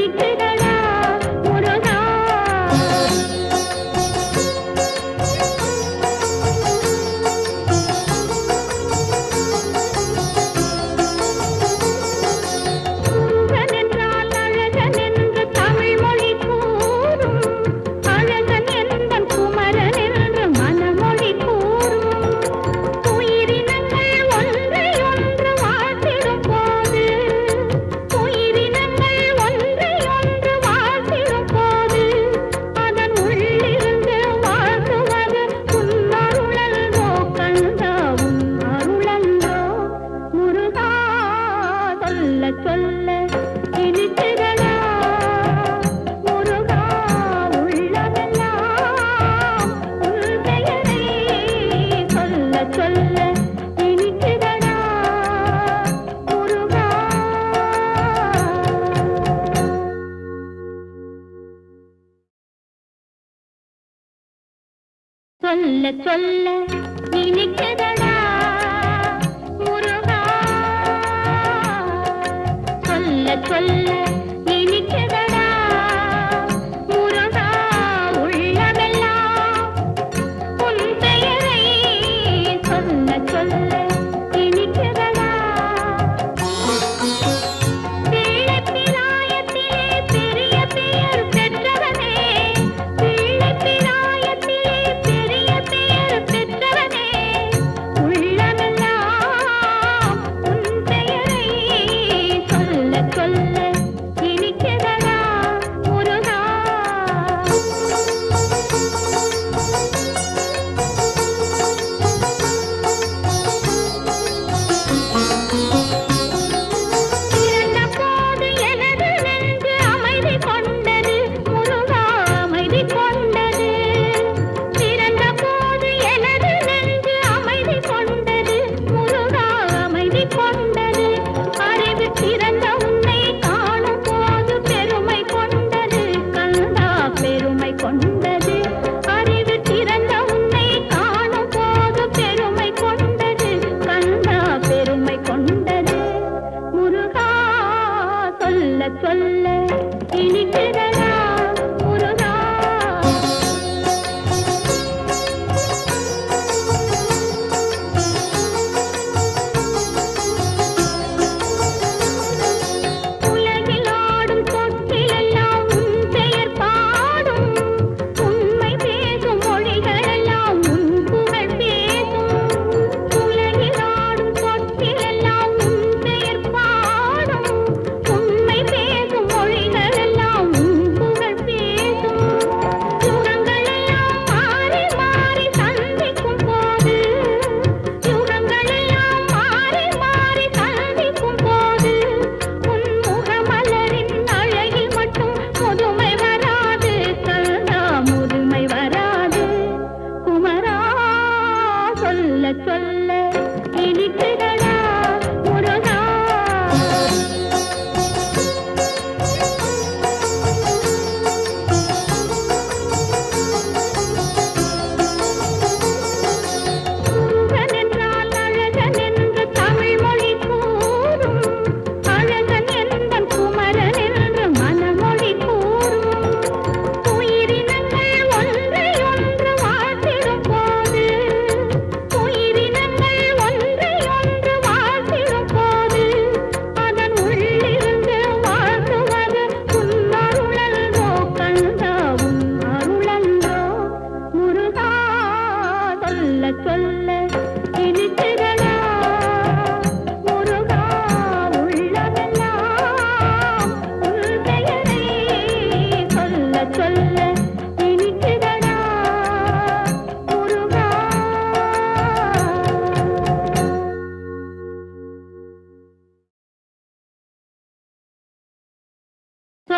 கிட்ட சொல்ல சொல்ல இனிக்கிறதா முருகா சொல்ல சொல்ல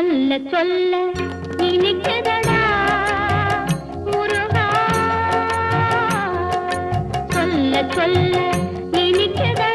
சொல்ல சொல்ல இனிக்குதடா முருகா சொல்ல சொல்ல இனிக்குதடா